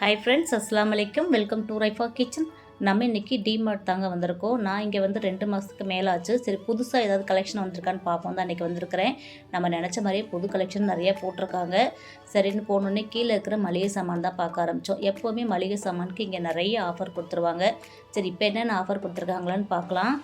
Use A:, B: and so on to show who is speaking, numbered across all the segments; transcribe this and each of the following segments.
A: Hi friends அஸ்லாம் வலைக்கம் welcome to Raifa kitchen நம்ம இன்றைக்கி டிமார்ட் தாங்க வந்திருக்கோம். நான் இங்கே வந்து ரெண்டு மாதத்துக்கு மேலே ஆச்சு சரி புதுசாக ஏதாவது கலெக்ஷன் வந்திருக்கான்னு பார்ப்போம். தான் இன்றைக்கி வந்திருக்கிறேன். நம்ம நினச்ச மாதிரியே புது கலெக்ஷன் நிறையா போட்டிருக்காங்க. சரின்னு போனோடனே கீழே இருக்கிற மளிகை சாமான் தான் பார்க்க ஆரம்பித்தோம் எப்போவுமே மளிகை சாமானுக்கு இங்கே நிறைய ஆஃபர் கொடுத்துருவாங்க. சரி இப்போ என்னென்ன ஆஃபர் கொடுத்துருக்காங்களான்னு பார்க்கலாம்.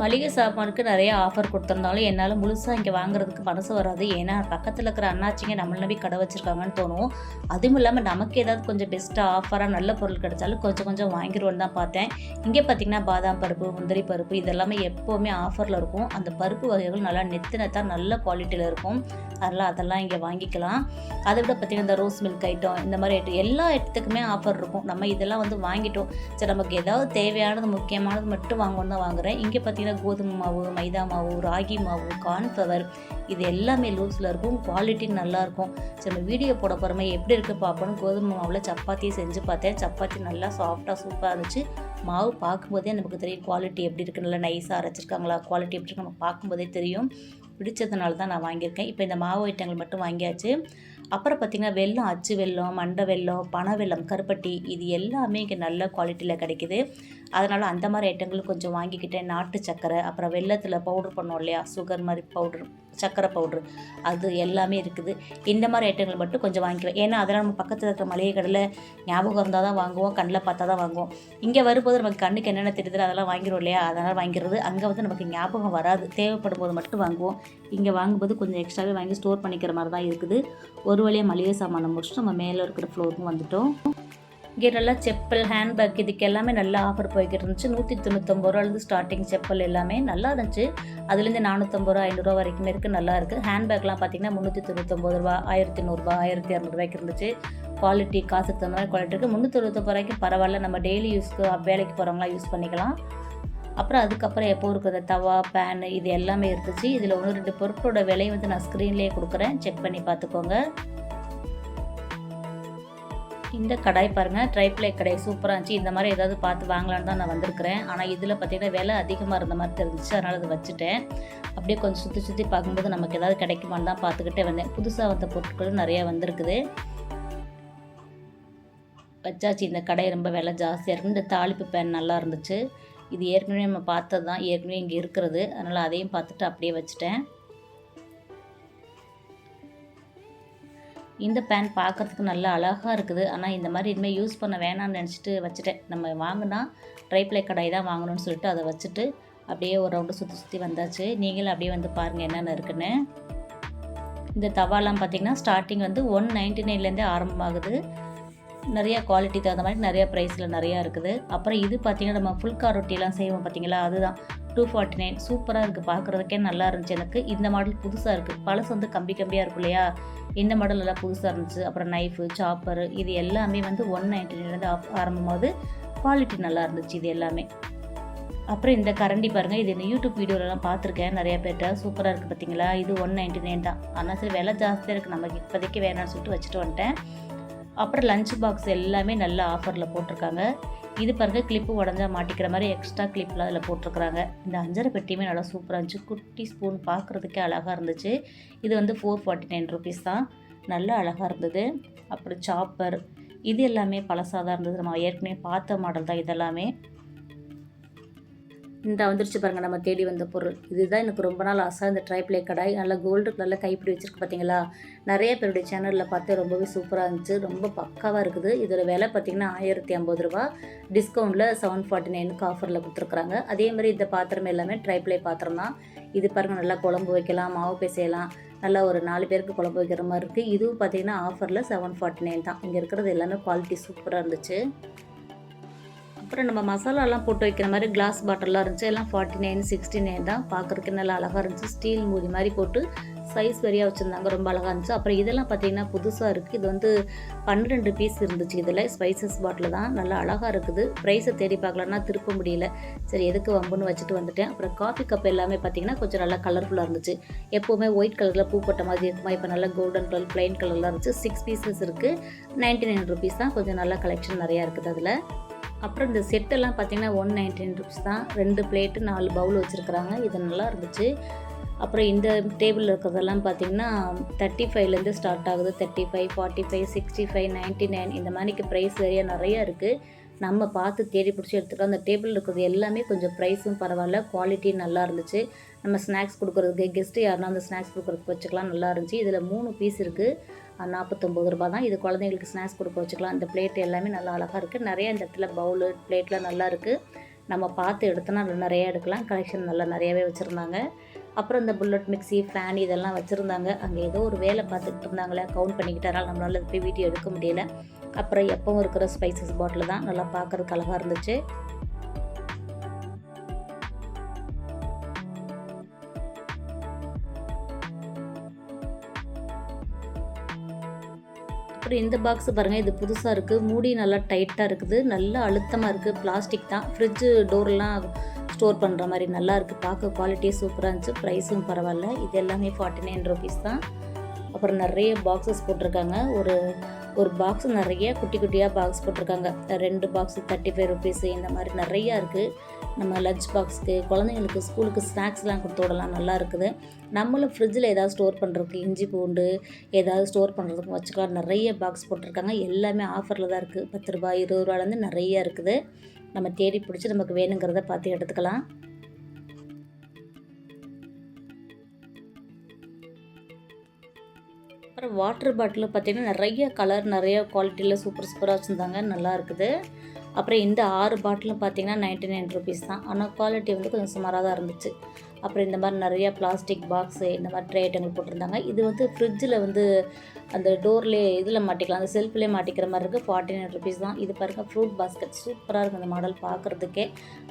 A: மளிகை சாமானுக்கு நிறைய ஆஃபர் கொடுத்துருந்தாலும் என்னால் முழுசாக இங்கே வாங்குறதுக்கு மனசு வராது. ஏன்னா பக்கத்தில் இருக்கிற அண்ணாச்சிங்க நம்மள நம்பி கடை வச்சுருக்காங்கன்னு தோணும். அதுவும் இல்லாமல் நமக்கு ஏதாவது கொஞ்சம் பெஸ்ட்டாக ஆஃபராக நல்ல பொருள் கிடைச்சாலும் கொஞ்சம் கொஞ்சம் வாங்கிடுவோன்னு தான் பார்த்தேன். இங்கே பார்த்தீங்கன்னா பாதாம் பருப்பு முந்திரி பருப்பு இதெல்லாமே எப்போவுமே ஆஃபரில் இருக்கும். அந்த பருப்பு வகைகள் நல்லா நெத்து நல்ல குவாலிட்டியில் இருக்கும். அதெல்லாம் அதெல்லாம் இங்கே வாங்கிக்கலாம். அதை விட பார்த்திங்கன்னா இந்த ரோஸ் மில்க் ஐட்டம் இந்த மாதிரி ஐட்டம் எல்லா இடத்துக்குமே ஆஃபர் இருக்கும். நம்ம இதெல்லாம் வந்து வாங்கிட்டோம். சரி நமக்கு ஏதாவது தேவையானது முக்கியமானது மட்டும் வாங்கணும்னு தான் வாங்குறேன். இங்கே பார்த்தீங்கன்னா கோதுமை மாவு மைதா மாவு ராகி மாவு கார்ன்ஃப்ளவர் இது எல்லாமே லூஸில் இருக்கும். குவாலிட்டி நல்லாயிருக்கும் சரி நம்ம வீடியோ போட போகிறோமே எப்படி இருக்குது பார்ப்போம்னு கோதுமை மாவில் சப்பாத்தியை செஞ்சு பார்த்தேன். சப்பாத்தி நல்லா சாஃப்டாக சூப்பராக இருந்துச்சு. மாவு பார்க்கும்போதே நமக்கு தெரியும் குவாலிட்டி எப்படி இருக்குது நல்லா நைஸாக அரைச்சிருக்காங்களா? குவாலிட்டி எப்படி இருக்கு? நம்ம பார்க்கும்போதே தெரியும். பிடிச்சதுனால தான் நான் வாங்கியிருக்கேன். இப்போ இந்த மாவு ஐட்டங்கள் மட்டும் வாங்கியாச்சு. அப்புறம் பார்த்திங்கன்னா வெல்லம் அச்சு வெல்லம் மண்டை வெல்லம் பனை வெல்லம் கருப்பட்டி இது எல்லாமே இங்கே நல்ல குவாலிட்டியில் கிடைக்குது. அதனால் அந்த மாதிரி ஐட்டங்கள் கொஞ்சம் வாங்கிக்கிட்டேன் நாட்டு சக்கரை அப்புறம் வெள்ளத்தில் பவுடர் பண்ணோம் இல்லையா? சுகர் மாதிரி பவுடர் சக்கரை பவுட்ரு அது எல்லாமே இருக்குது. இந்த மாதிரி ஐட்டங்கள் மட்டும் கொஞ்சம் வாங்கிக்கலாம். ஏன்னா அதெல்லாம் நம்ம பக்கத்தில் இருக்கிற மளிகை கடையில் ஞாபகம் இருந்தால் தான் வாங்குவோம் கண்ணில் பார்த்தா தான் வாங்குவோம். இங்கே வரும்போது நமக்கு கண்ணுக்கு என்னென்ன தெரியுது அதெல்லாம் வாங்கிடும் இல்லையா? அதனால் வாங்கிறது அங்கே வந்து நமக்கு ஞாபகம் வராது. தேவைப்படும் போது மட்டும் வாங்குவோம். இங்கே வாங்கும்போது கொஞ்சம் எக்ஸ்ட்ராவே வாங்கி ஸ்டோர் பண்ணிக்கிற மாதிரி தான் இருக்குது. ஒரு வழியாக மளிகை சாமானை முடிச்சுட்டு நம்ம மேலே இருக்கிற ஃப்ளோருக்கும் வந்துட்டோம். கீரெல்லாம் செப்பல் ஹேண்ட்பேக் இதுக்கு எல்லாமே நல்லா ஆஃபர் போய்கிட்டு இருந்துச்சு. நூற்றி தொண்ணூத்தொம்பது ரூபாலேருந்து ஸ்டார்டிங் செப்பல் எல்லாமே நல்லா இருந்துச்சு. அதுலேருந்து நானூற்றம்பது ரூபா ஐநூறுரூவா வரைக்கும் இருக்குது நல்லா இருக்குது ஹேண்ட்பேக்லாம் பார்த்தீங்கன்னா முந்நூற்றி தொண்ணூத்தொம்பது ரூபா ஆயிரத்தி நூறுரூபா ஆயிரத்தி இரநூறுபாய்க்கு இருந்துச்சு. குவாலிட்டி காசுக்கு தகுந்த மாதிரி குவாலிட்டி இருக்குது முந்நூற்றி தொண்ணூத்தொம்பது ரூபாய்க்கு பரவாயில்ல நம்ம டெய்லி யூஸ்க்கு வேலைக்கு போகிறவங்களாம் யூஸ் பண்ணிக்கலாம். அப்புறம் அதுக்கப்புறம் எப்போ இருக்கிற தவா பேன் இது எல்லாமே இருந்துச்சு. இதில் ஒன்று ரெண்டு பொருட்களோட விலையை வந்து நான் ஸ்க்ரீன்லேயே கொடுக்குறேன். செக் பண்ணி பார்த்துக்கோங்க. இந்த கடாய் பாருங்கள் ட்ரைப்ளை கடாய் சூப்பராக இருந்துச்சு. இந்த மாதிரி ஏதாவது பார்த்து வாங்கலான்னு தான் நான் வந்திருக்கிறேன். ஆனால் இதில் பார்த்தீங்கன்னா விலை அதிகமாக இருந்த மாதிரி தெரிஞ்சிச்சு. அதனால் அதை வச்சுட்டேன். அப்படியே கொஞ்சம் சுற்றி சுற்றி பார்க்கும்போது நமக்கு ஏதாவது கிடைக்குமான்னு தான் பார்த்துக்கிட்டே வந்தேன். புதுசாக வந்த பொருட்களும் நிறையா வந்திருக்குது. வச்சாச்சு. இந்த கடை ரொம்ப விலை ஜாஸ்தியாக இருக்குது இந்த தாளிப்பு பேன் நல்லா இருந்துச்சு. இது ஏற்கனவே நம்ம பார்த்தது தான். ஏற்கனவே இங்கே இருக்கிறது. அதனால் அதையும் பார்த்துட்டு அப்படியே வச்சுட்டேன். இந்த பேன் பார்க்குறதுக்கு நல்லா அழகாக இருக்குது. ஆனால் இந்த மாதிரி இனிமேல் யூஸ் பண்ண வேணாம்னு நினச்சிட்டு வச்சுட்டேன். நம்ம வாங்கினா ட்ரைப்ளை கடாய் தான் வாங்கணும்னு சொல்லிட்டு அதை வச்சுட்டு அப்படியே ஒரு ரவுண்டு சுற்றி சுற்றி வந்தாச்சு. நீங்களும் அப்படியே வந்து பாருங்கள் என்னென்ன இருக்குன்னு. இந்த தவாலாம் பார்த்திங்கன்னா ஸ்டார்டிங் வந்து ஒன் நைன்டி நைன்லேருந்தே ஆரம்பமாகுது. நிறையா குவாலிட்டி தகுந்த மாதிரி நிறையா ப்ரைஸில் நிறையா இருக்குது. அப்புறம் இது பார்த்திங்கன்னா நம்ம ஃபுல்கா ரொட்டிலாம் செய்வோம் பார்த்தீங்களா அதுதான். டூ ஃபார்ட்டி நைன் சூப்பராக இருக்குது பார்க்குறதுக்கே நல்லா இருந்துச்சு எனக்கு. இந்த மாடல் புதுசாக இருக்குது பழசு வந்து கம்பி கம்பியாக இருக்கும் இல்லையா? இந்த மாடல் எல்லாம் புதுசாக இருந்துச்சு. அப்புறம் நைஃபு சாப்பர் இது எல்லாமே வந்து ஒன் நைன்டி நைன்லேருந்து ஆஃப் ஆரம்பமாவது குவாலிட்டி நல்லா இருந்துச்சு இது எல்லாமே. அப்புறம் இந்த கரண்டி பாருங்கள் இது இந்த யூடியூப் வீடியோலலாம் பார்த்துருக்கேன் நிறையா பேர்கிட்ட சூப்பராக இருக்குது பார்த்தீங்களா இது ஒன் நைன்டி நைன் தான். ஆனால் சரி விலை ஜாஸ்தியாக இருக்குது நமக்கு இப்போதைக்கு வேணாம்னு சொல்லிட்டு வச்சுட்டு வந்துட்டேன். அப்புறம் லஞ்ச் பாக்ஸ் எல்லாமே நல்ல ஆஃபரில் போட்டிருக்காங்க. இது பாருங்க கிளிப்பு உடஞ்சா மாட்டிக்கிற மாதிரி எக்ஸ்ட்ரா கிளிப்லாம் அதில் போட்டிருக்கிறாங்க. இந்த அஞ்சரை பெட்டியுமே நல்லா சூப்பராக இருந்துச்சு. குட்டி ஸ்பூன் பார்க்குறதுக்கே அழகாக இருந்துச்சு. இது வந்து ஃபோர் ஃபார்ட்டி நைன் ருபீஸ் தான். நல்லா அழகாக இருந்தது. அப்புறம் சாப்பர் இது எல்லாமே பழசாக தான் இருந்தது. நம்ம ஏற்கனவே பார்த்த மாடல் தான் இதெல்லாமே. இந்த வந்துருச்சு பாருங்கள் நம்ம தேடி வந்த பொருள். இதுதான் எனக்கு ரொம்ப நாள் ஆசை இந்த ட்ரைப்ளே கடாய். நல்லா கோல்டு நல்லா கைப்பிடி வச்சுருக்கு பார்த்தீங்களா நிறைய பேருடைய சேனலில் பார்த்து ரொம்பவே சூப்பராக இருந்துச்சு. ரொம்ப பக்காவாக இருக்குது. இதோட விலை பார்த்தீங்கன்னா ஆயிரத்தி ஐம்பது ரூபா. டிஸ்கவுண்ட்டில் செவன் ஃபார்ட்டி நைனுக்கு ஆஃபரில் கொடுத்துருக்குறாங்க. அதே மாதிரி இந்த பாத்திரம் எல்லாமே ட்ரைப்ளே பாத்திரம் தான். இது பாருங்கள் நல்லா குழம்பு வைக்கலாம் மாவு பிசையலாம். நல்லா ஒரு நாலு பேருக்கு குழம்பு வைக்கிற மாதிரி இருக்குது இதுவும் பார்த்தீங்கன்னா ஆஃபரில் செவன் ஃபார்ட்டி நைன் தான். இங்கே இருக்கிறது எல்லாமே குவாலிட்டி சூப்பராக இருந்துச்சு. அப்புறம் நம்ம மசாலாலாம் போட்டு வைக்கிற மாதிரி கிளாஸ் பாட்டிலாம் இருந்துச்சு. எல்லாம் ஃபார்ட்டி நைன் சிக்ஸ்டி நைன் தான். பார்க்குறதுக்கு நல்லா அழகாக இருந்துச்சு. ஸ்டீல் மூடி மாதிரி போட்டு சைஸ் வரியாக வச்சுருந்தாங்க. ரொம்ப அழகாக இருந்துச்சு. அப்புறம் இதெல்லாம் பார்த்தீங்கன்னா புதுசாக இருக்குது இது வந்து பன்னிரெண்டு பீஸ் இருந்துச்சு இதில். ஸ்பைசஸ் பாட்டில் தான். நல்லா அழகாக இருக்குது. ப்ரைஸை தேடி பார்க்கலன்னா திருப்ப முடியல. சரி எதுக்கு வம்புன்னு வச்சுட்டு வந்துட்டேன். அப்புறம் காஃபி கப் எல்லாமே பார்த்தீங்கன்னா கொஞ்சம் நல்லா கலர்ஃபுல்லாக இருந்துச்சு. எப்போவுமே ஒயிட் கலரில் பூ போட்ட மாதிரி இருக்குமா? இப்போ நல்லா கோல்டன் கலர் பிளைன் கலர்லாம் இருந்துச்சு. சிக்ஸ் பீசஸ் இருக்குது நைன்ட்டி நைன் ருபீஸ் தான். கொஞ்சம் நல்லா கலெக்ஷன் நிறையா இருக்குது அதில். அப்புறம் இந்த செட்டெல்லாம் பார்த்தீங்கன்னா ஒன் நைன்டீன் ருபீஸ் தான். ரெண்டு பிளேட்டு நாலு பவுல் வச்சுருக்குறாங்க. இது நல்லா இருந்துச்சு. அப்புறம் இந்த டேபிளில் இருக்கிறதெல்லாம் பார்த்தீங்கன்னா தேர்ட்டி ஃபைவ்லேருந்து ஸ்டார்ட் ஆகுது. Thirty five forty five sixty five ninety nine இந்த மாதிரிக்கு ப்ரைஸ் நிறையா நிறையா இருக்குது நம்ம பார்த்து தேடி பிடிச்சி எடுத்துக்கலாம். அந்த டேபிள் இருக்கிறது எல்லாமே கொஞ்சம் ப்ரைஸும் பரவாயில்ல. குவாலிட்டி நல்லா இருந்துச்சு. நம்ம ஸ்நாக்ஸ் கொடுக்குறதுக்கு கெஸ்ட்டு யாருன்னா அந்த ஸ்நாக்ஸ் கொடுக்குறதுக்கு வச்சுக்கலாம். நல்லா இருந்துச்சு. இதில் மூணு பீஸ் இருக்குது நாற்பத்தொம்பது ரூபா தான். இது குழந்தைங்களுக்கு ஸ்நாக்ஸ் கொடுக்க வச்சுக்கலாம். இந்த பிளேட் எல்லாமே நல்லா அழகாக இருக்குது நிறைய இந்த இடத்துல பவுலு பிளேட்லாம் நல்லா இருக்குது நம்ம பார்த்து எடுத்தோன்னா நிறையா எடுக்கலாம். கலெக்ஷன் நல்லா நிறையாவே வச்சுருந்தாங்க. அப்புறம் இந்த புல்லட் மிக்ஸி ஃபேன் இதெல்லாம் வச்சுருந்தாங்க. அங்கே ஏதோ ஒரு வேலை பார்த்துக்கிட்டு இருந்தாங்களே. கவுண்ட் பண்ணிக்கிட்டாரால் நம்மளால் போய் வீடியோ எடுக்க முடியல. அப்புறம் எப்பவும் இருக்கிற ஸ்பைசஸ் பாட்டில் தான். நல்லா பார்க்குறதுக்கு அழகாக இருந்துச்சு. அப்புறம் இந்த பாக்ஸ் பாருங்கள் இது புதுசாக இருக்குது மூடி நல்லா டைட்டாக இருக்குது. நல்லா அழுத்தமாக இருக்குது பிளாஸ்டிக் தான். ஃப்ரிட்ஜு டோர்லாம் ஸ்டோர் பண்ணுற மாதிரி நல்லா இருக்குது பார்க்க குவாலிட்டியும் சூப்பராக இருந்துச்சு. ப்ரைஸும் பரவாயில்ல. இது எல்லாமே ஃபார்ட்டி நைன் ருபீஸ் தான். அப்புறம் நிறைய பாக்ஸஸ் போட்டிருக்காங்க. ஒரு ஒரு பாக்ஸ் நிறைய குட்டி குட்டியாக பாக்ஸ் போட்டிருக்காங்க. ரெண்டு பாக்ஸ் தேர்ட்டி ஃபைவ் ருபீஸு இந்த மாதிரி நிறையா இருக்குது நம்ம லஞ்ச் பாக்ஸுக்கு குழந்தைங்களுக்கு ஸ்கூலுக்கு ஸ்நாக்ஸ்லாம் கொடுத்து விடலாம். நல்லா இருக்குது. நம்மளும் ஃப்ரிட்ஜில் ஏதாவது ஸ்டோர் பண்ணுறதுக்கு இஞ்சி பூண்டு ஏதாவது ஸ்டோர் பண்ணுறதுக்கு வச்சுக்கலாம். நிறைய பாக்ஸ் போட்டிருக்காங்க. எல்லாமே ஆஃபரில் தான் இருக்குது பத்து ரூபாய் இருபது ரூபாலேருந்து நிறைய இருக்குது. நம்ம தேடி பிடிச்சி நமக்கு வேணுங்கிறத பார்த்து எடுத்துக்கலாம். வாட்டர் பாட்டில் பார்த்திங்கன்னா நிறைய கலர் நிறைய குவாலிட்டியில் சூப்பர் சூப்பராக வச்சுருந்தாங்க. நல்லா இருக்குது. அப்புறம் இந்த ஆறு பாட்டிலும் பார்த்தீங்கன்னா நைன்ட்டி நைன் ருபீஸ் தான். ஆனால் குவாலிட்டி வந்து கொஞ்சம் சுமாராக தான் இருந்துச்சு. அப்புறம் இந்த மாதிரி நிறையா பிளாஸ்டிக் பாக்ஸு இந்த மாதிரி ட்ரே ஐட்டங்கள் போட்டிருந்தாங்க. இது வந்து ஃப்ரிட்ஜில் வந்து அந்த டோர்லேயே இதில் மாட்டிக்கலாம் அந்த செல்ஃப்லேயே மாட்டிக்கிற மாதிரி இருக்குது ஃபார்ட்டி நைன் ருபீஸ் தான். இது பாருங்க ஃப்ரூட் பாஸ்கெட் சூப்பராக இருக்குது அந்த மாடல் பார்க்குறதுக்கே.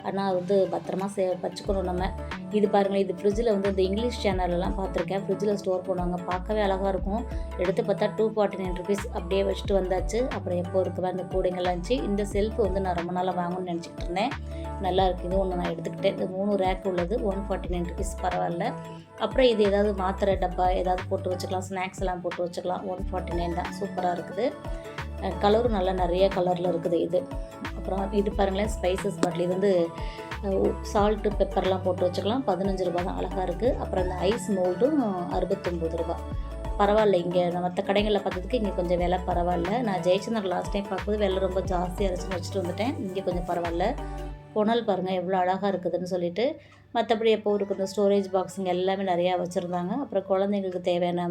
A: ஆனால் வந்து பத்திரமா சே வச்சுக்கணும் நம்ம. இது பாருங்கள் இது ஃப்ரிட்ஜில் வந்து இந்த இங்கிலீஷ் சேனல்லாம் பார்த்துருக்கேன். ஃப்ரிட்ஜில் ஸ்டோர் பண்ணுவாங்க பார்க்கவே அழகாக இருக்கும். எடுத்து பார்த்தா டூ ஃபார்ட்டி நைன் ருபீஸ் அப்படியே வச்சுட்டு வந்தாச்சு. அப்புறம் எப்போ இருக்குவா அந்த கூடைங்கள்லாம் இருந்துச்சு. இந்த செல்ஃப் வந்து நான் ரொம்ப நாளாக வாங்கணும்னு நினச்சிக்கிட்டு இருந்தேன். நல்லா இருக்குது இது ஒன்று நான் எடுத்துக்கிட்டேன். இந்த மூணு ரேக் உள்ளது ஒன் ஃபார்ட்டி நைன் ருபீஸ் பரவாயில்ல. அப்புறம் இது ஏதாவது மாத்திரை டப்பா ஏதாவது போட்டு வச்சுக்கலாம். ஸ்நாக்ஸ் எல்லாம் போட்டு வச்சுக்கலாம். ஒன் ஃபார்ட்டி நைன் தான். சூப்பராக இருக்குது. கலரும் நல்லா நிறைய கலரில் இருக்குது இது. அப்புறம் இது பாருங்களேன் ஸ்பைசஸ் பாட்டில் இது வந்து சால்ட்டு பெப்பர்லாம் போட்டு வச்சுக்கலாம். பதினஞ்சு ரூபா தான். அழகாக இருக்குது அப்புறம் இந்த ஐஸ் மோல்டும் அறுபத்தொம்பது ரூபா பரவாயில்ல இங்கே. மற்ற கடைகளில் பார்த்ததுக்கு இங்கே கொஞ்சம் விலை பரவாயில்ல. நான் ஜெயச்சந்திரன் லாஸ்ட் டைம் பார்க்கும்போது விலை ரொம்ப ஜாஸ்தியாக இருந்துச்சுன்னு வச்சுட்டு வந்துட்டேன். இங்கே கொஞ்சம் பரவாயில்ல. புனல் பாருங்கள் எவ்வளோ அழகாக இருக்குதுன்னு சொல்லிட்டு. மற்றபடி எப்போ இருக்கிற ஸ்டோரேஜ் பாக்ஸுங்க எல்லாமே நிறையா வச்சுருந்தாங்க. அப்புறம் குழந்தைங்களுக்கு தேவையான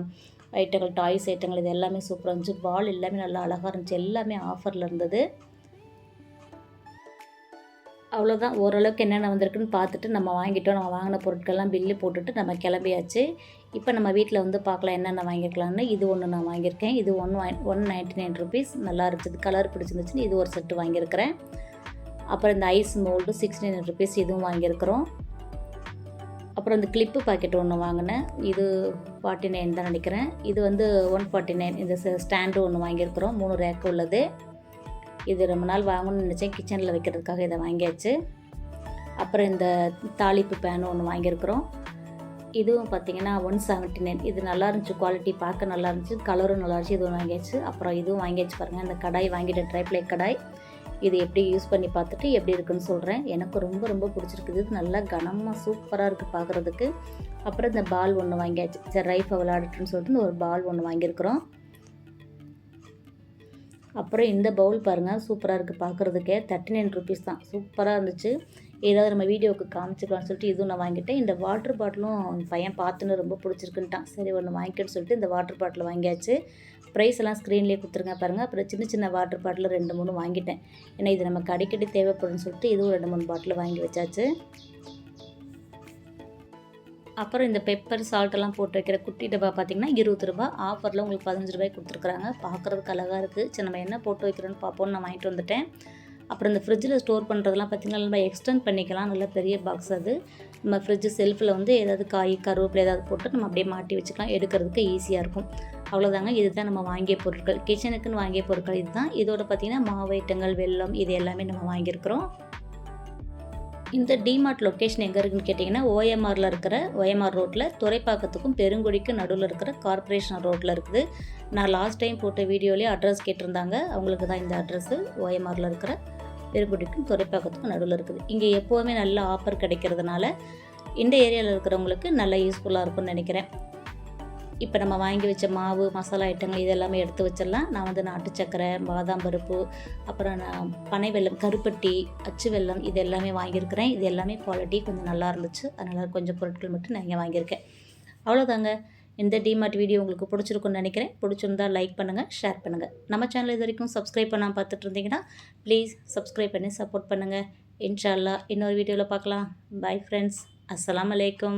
A: ஐட்டங்கள் டாய்ஸ் ஐட்டங்கள் இது எல்லாமே சூப்பராக இருந்துச்சு. பால் எல்லாமே நல்லா அழகாக இருந்துச்சு. எல்லாமே ஆஃபரில் இருந்தது. அவ்வளோதான் ஓரளவுக்கு என்னென்ன வந்திருக்குன்னு பார்த்துட்டு நம்ம வாங்கிட்டோம். நம்ம வாங்கின பொருட்கள்லாம் பில்லு போட்டுட்டு நம்ம கிளம்பியாச்சு. இப்போ நம்ம வீட்டில் வந்து பார்க்கலாம் என்னென்ன வாங்கிக்கலாம்னு. இது ஒன்று நான் வாங்கியிருக்கேன். இது one one ninety nine rupees நல்லா இருந்துச்சு. கலர் பிடிச்சிருந்துச்சுன்னு இது ஒரு செட்டு வாங்கியிருக்கிறேன். அப்புறம் இந்த ice mould sixty nine rupees இதுவும் வாங்கியிருக்கிறோம். அப்புறம் இந்த கிளிப்பு பாக்கெட் ஒன்று வாங்கினேன். இது ஃபார்ட்டி நைன் தான் நினைக்கிறேன். இது வந்து ஒன் ஃபார்ட்டி நைன் இந்த ஸ்டாண்டு ஒன்று வாங்கியிருக்கிறோம். மூணு ரேக்கு உள்ளது. இது ரொம்ப நாள் வாங்கணும்னு நினச்சேன். கிச்சனில் வைக்கிறதுக்காக இதை வாங்கியாச்சு. அப்புறம் இந்த தாளிப்பு பேனு ஒன்று வாங்கியிருக்கிறோம். இதுவும் பார்த்தீங்கன்னா ஒன் செவன்ட்டி நைன் இது நல்லா இருந்துச்சு. குவாலிட்டி பார்க்க நல்லா இருந்துச்சு. கலரும் நல்லா இருந்துச்சு. இதுவும் வாங்கியாச்சு. அப்புறம் இதுவும் வாங்கியாச்சு பாருங்கள் இந்த கடாய் வாங்கிட்டேன் ட்ரைப்ளை கடாய். இது எப்படி யூஸ் பண்ணி பார்த்துட்டு எப்படி இருக்குன்னு சொல்கிறேன் எனக்கு ரொம்ப ரொம்ப பிடிச்சிருக்குது. இது நல்லா கனமாக சூப்பராக இருக்குது பார்க்குறதுக்கு. அப்புறம் இந்த பால் ஒன்று வாங்கியாச்சு. சரி ரைஃபை விளாடுட்டுன்னு சொல்லிட்டு ஒரு பால் ஒன்று வாங்கியிருக்கிறோம். அப்புறம் இந்த பவுல் பாருங்கள் சூப்பராக இருக்குது பார்க்குறதுக்கே. தேர்ட்டி நைன் ருபீஸ் தான் சூப்பராக இருந்துச்சு. ஏதாவது நம்ம வீடியோவுக்கு காமிச்சிக்கலாம்னு சொல்லிட்டு இதுவும் நான் வாங்கிட்டேன். இந்த வாட்டர் பாட்டிலும் பையன் பார்த்துன்னு ரொம்ப பிடிச்சிருக்குன்ட்டான். சரி ஒன்று வாங்கிக்கன்னு சொல்லிட்டு இந்த வாட்டர் பாட்டில் வாங்கியாச்சு. ப்ரைஸ் எல்லாம் ஸ்க்ரீன்லேயே கொடுத்துருங்க பாருங்கள் அப்புறம் சின்ன சின்ன வாட்டர் பாட்டில் ரெண்டு மூணு வாங்கிட்டேன். ஏன்னா இது நமக்கு அடிக்கடி தேவைப்படும்னு சொல்லிட்டு இதுவும் ரெண்டு மூணு பாட்டில் வாங்கி வச்சாச்சு. அப்புறம் இந்த பெப்பர் சால்ட்டெல்லாம் போட்டு வைக்கிற குட்டி டப்பா பார்த்திங்கன்னா இருபது ரூபா ஆஃபரில் உங்களுக்கு பதினஞ்சு ரூபாய் கொடுத்துருக்குறாங்க. பார்க்குறதுக்கு அழகாக இருக்குது சரி நம்ம என்ன போட்டு வைக்கிறோன்னு பார்ப்போம்னு நான் வாங்கிட்டு வந்துட்டேன். அப்புறம் இந்த ஃப்ரிட்ஜில் ஸ்டோர் பண்ணுறதுலாம் பார்த்திங்கன்னா நம்ம எக்ஸ்டெண்ட் பண்ணிக்கலாம். நல்ல பெரிய பாக்ஸ் அது. நம்ம ஃப்ரிட்ஜு செல்ஃபில் வந்து ஏதாவது காய் கருவேப்பிலை ஏதாவது போட்டு நம்ம அப்படியே மாட்டி வச்சுக்கலாம். எடுக்கிறதுக்கு ஈஸியாக இருக்கும். அவ்வளோதாங்க இதுதான் நம்ம வாங்கிய பொருட்கள். கிச்சனுக்குன்னு வாங்கிய பொருட்கள் இதுதான். இதோட பார்த்திங்கன்னா மாவு ஐட்டங்கள் வெல்லம் இது எல்லாமே நம்ம வாங்கியிருக்கிறோம். இந்த டிமார்ட் லொக்கேஷன் எங்கே இருக்குன்னு கேட்டிங்கன்னா ஓஎம்ஆரில் இருக்கிற ஓஎம்ஆர் ரோட்டில் துறைப்பாக்கத்துக்கும் பெருங்குடிக்கு நடுவில் இருக்கிற கார்ப்பரேஷன் ரோட்டில் இருக்குது. நான் லாஸ்ட் டைம் போட்ட வீடியோலேயே அட்ரஸ் கேட்டிருந்தாங்க. அவங்களுக்கு தான் இந்த அட்ரஸ்ஸு ஓஎம்ஆரில் இருக்கிற பெருங்குடிக்கும் துறைப்பாக்கத்துக்கும் நடுவில் இருக்குது. இங்கே எப்போவுமே நல்ல ஆஃபர் கிடைக்கிறதுனால இந்த ஏரியாவில் இருக்கிறவங்களுக்கு நல்ல யூஸ்ஃபுல்லாக இருக்கும்னு நினைக்கிறேன். இப்போ நம்ம வாங்கி வச்ச மாவு மசாலா ஐட்டங்கள் இது எல்லாமே எடுத்து வச்சிடலாம். நான் வந்து நாட்டு சக்கரை பாதாம் பருப்பு அப்புறம் நான் பனை வெல்லம் கருப்பட்டி அச்சு வெல்லம் இது எல்லாமே வாங்கியிருக்கிறேன். இது எல்லாமே குவாலிட்டி கொஞ்சம் நல்லா இருந்துச்சு. அதனால் கொஞ்சம் பொருட்கள் மட்டும் நான் இங்கே வாங்கியிருக்கேன். அவ்வளோதாங்க இந்த டிமார்ட் வீடியோ உங்களுக்கு பிடிச்சிருக்குன்னு நினைக்கிறேன். பிடிச்சிருந்தா லைக் பண்ணுங்கள் ஷேர் பண்ணுங்கள் நம்ம சேனல் இது வரைக்கும் சப்ஸ்கிரைப் பண்ணாமல் பார்த்துட்டு இருந்தீங்கன்னா ப்ளீஸ் சப்ஸ்கிரைப் பண்ணி சப்போர்ட் பண்ணுங்கள் இன்ஷால்லா இன்னொரு வீடியோவில் பார்க்கலாம். பை ஃப்ரெண்ட்ஸ் அஸ்லாம் அலைக்கும்.